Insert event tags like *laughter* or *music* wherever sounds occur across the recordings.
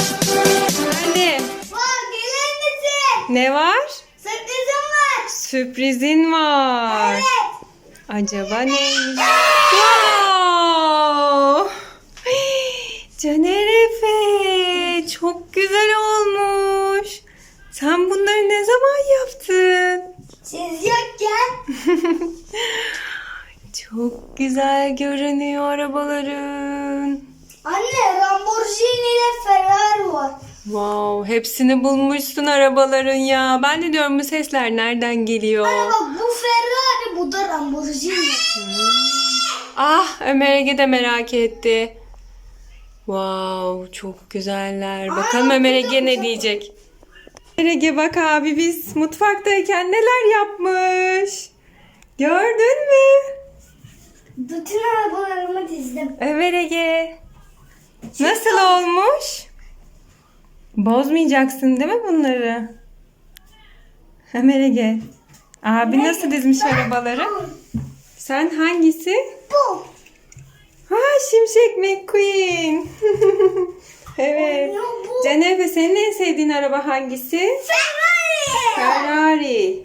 Anne Bak gelir misin? ne var? Sürprizim var. Sürprizin var. Evet. Acaba neymiş? Wow! Caner Efe çok güzel olmuş. Sen bunları ne zaman yaptın? Siz yokken Çok güzel görünüyor arabaların. anne Lamborghini ile Ferrari var. Wow, hepsini bulmuşsun arabaların ya. Ben de diyorum bu sesler nereden geliyor? Bak bu Ferrari bu da Lamborghini. Ah, Ömer Ege de merak etti. Wow, çok güzeller. Bakalım Aa, Ömer Ege ne diyecek? Ömer Ege bak abi biz mutfaktayken neler yapmış. Gördün mü? Bütün arabalarımı dizdim. Ömer Ege. Nasıl olmuş? Bozmayacaksın değil mi bunları? Ömer Ege. Abi nasıl dizmiş arabaları? Sen hangisi? Bu. Ha Şimşek McQueen. *laughs* evet. Canefe senin en sevdiğin araba hangisi? Ferrari. Ferrari.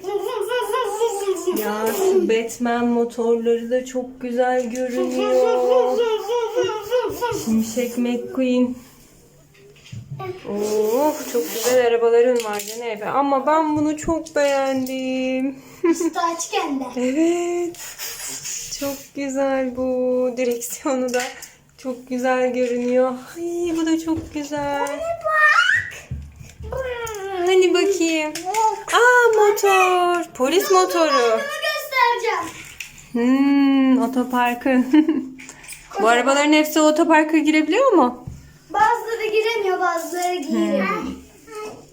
Ya şu Batman motorları da çok güzel görünüyor. Şimşek McQueen. Of çok güzel arabaların var Canefe. Ama ben bunu çok beğendim. Üstü açken de. *laughs* Evet. Çok güzel bu. Direksiyonu da çok güzel görünüyor. Ay bu da çok güzel. Hani bakayım. Aa motor. Polis motoru. Göstereceğim. Hmm, otoparkın. *laughs* bu arabaların hepsi otoparka girebiliyor mu? Bazıları giremiyor bazıları giriyor.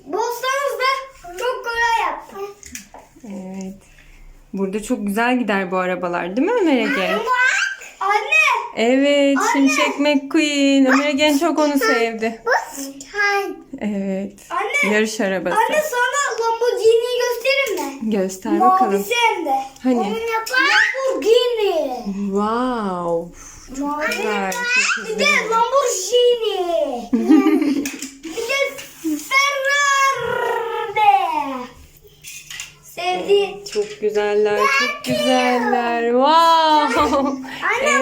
Bozsanız da çok kolay yaptım. Evet. Burada çok güzel gider bu arabalar değil mi Ömer Ege? Evet, Şimşek McQueen. Ömer Ege en çok onu sevdi. Evet. Anne. Yarış arabası. Anne sana Lamborghini'yi göstereyim mi? Göster bakalım. Mavisi hem de. Hani? Onun. Lamborghini. Wow. Mavi. Güzel. Çok Bir güzel. de Lamborghini. *laughs* bir de Ferrari. Sevdiğim. Çok güzeller, çok güzeller. Wow. *laughs* Anne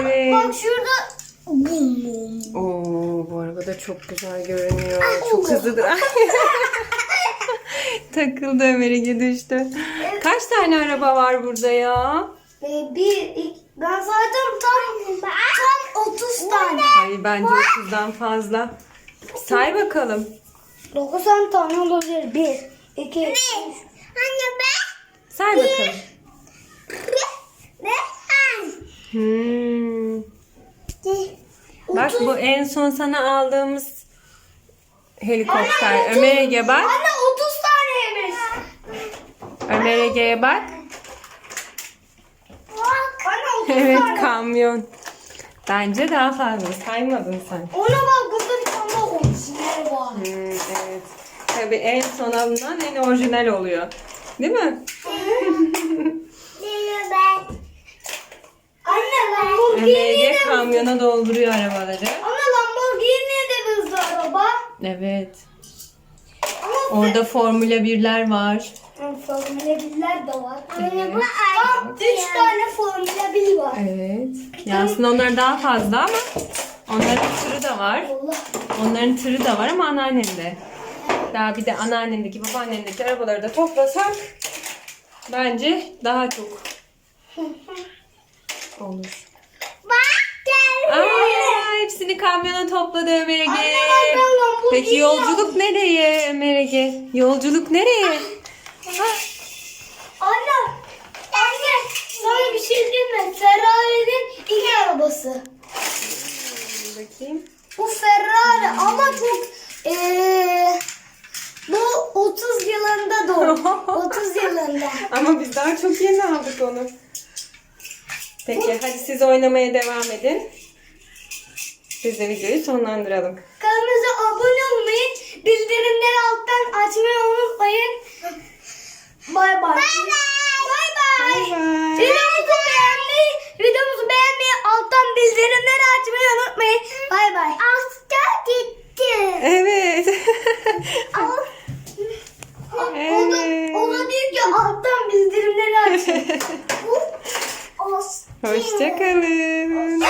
Evet. bak şurada. Bum bum. Oo, bu araba da çok güzel görünüyor. Çok hızlıdır. *laughs* *laughs* Takıldı Ömer Ege düştü. Kaç tane araba var burada ya? Ee, bir, iki, ben zaten tam tam 30 tane. Hayır bence 30'dan fazla. Say bakalım. 90 tane olabilir. 1, 2, 3. Anne ben. Say bakalım. Hmm. Bak bu en son sana aldığımız helikopter. Ömer Ege bak. Anne 30 taneymiş. Ömer Ege'ye bak. Anne 30 Evet tane. kamyon. Bence daha fazla saymadın sen. Ona bak burada bir tane daha orijinal var. Hmm, evet. Tabii en son alınan en orijinal oluyor. Değil mi? *laughs* de kamyona dolduruyor arabaları. Anne Lamborghini de hızlı araba. Evet. Ama Orada Formula 1'ler var. Formula 1'ler de var. Evet. Tam 3 tane Formula 1 var. Evet. Ya aslında onlar daha fazla ama onların tırı da var. Onların tırı da var ama anneannende. Daha bir de anneannendeki, babaannendeki arabaları da toplasak bence daha çok olur. Bak. Aa, hepsini kamyona topladı Ömer Ege. Anne bak ben Lamborghini Peki yolculuk nereye Ömer Ege? Yolculuk nereye? Anne. Anne. Sana bir şey diyeyim mi? Ferrari'nin ilk arabası. Bakayım. Bu Ferrari ama çok 30 yılında. Ama biz daha çok yeni aldık onu. Peki hadi siz oynamaya devam edin. Biz de videoyu sonlandıralım. Kanalımıza abone olmayı, bildirimleri alttan açmayı unutmayın. Bay bay. Bay bay. Bay bay. Videomuzu beğenmeyi, videomuzu beğenmeyi alttan bildirimleri açmayı unutmayın. Bay bay. Hasta gitti. Evet. *laughs* evet de alttan bildirimleri açın. *laughs* Hoşçakalın.